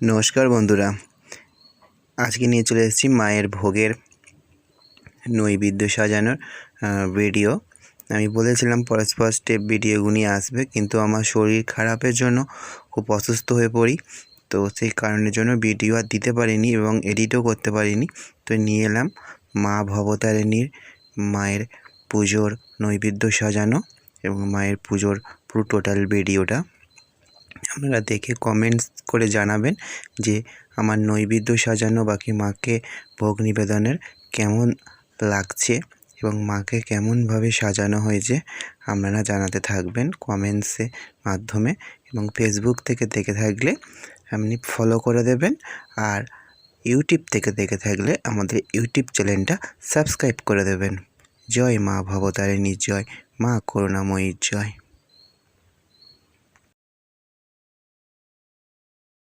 নমস্কার বন্ধুরা। আজকে নিয়ে চলে এসেছি মায়ের ভোগের নৈবেদ্য সাজানোর ভিডিও আমি বলেছিলাম পরস্পর স্টেপ ভিডিওগুলি আসবে, কিন্তু আমার শরীর খারাপের জন্য খুব অসুস্থ হয়ে পড়ি, তো সেই কারণের জন্য ভিডিও আর দিতে পারিনি এবং এডিটও করতে পারিনি। তো নিয়ে এলাম মা ভবতারিণীর মায়ের পুজোর নৈবেদ্য সাজানো এবং মায়ের পুজোর পুরো টোটাল ভিডিওটা আপনারা দেখে কমেন্টস করে জানাবেন যে আমার নৈবেদ্য সাজানো বাকি মাকে ভোগ নিবেদনের কেমন লাগছে এবং মাকে কেমনভাবে সাজানো হয়েছে আপনারা জানাতে থাকবেন কমেন্টসের মাধ্যমে এবং ফেসবুক থেকে দেখে থাকলে আপনি ফলো করে দেবেন আর ইউটিউব থেকে দেখে থাকলে আমাদের ইউটিউব চ্যানেলটা সাবস্ক্রাইব করে দেবেন। জয় মা ভবতারিণী জয়, মা করুণাময়ীর জয়।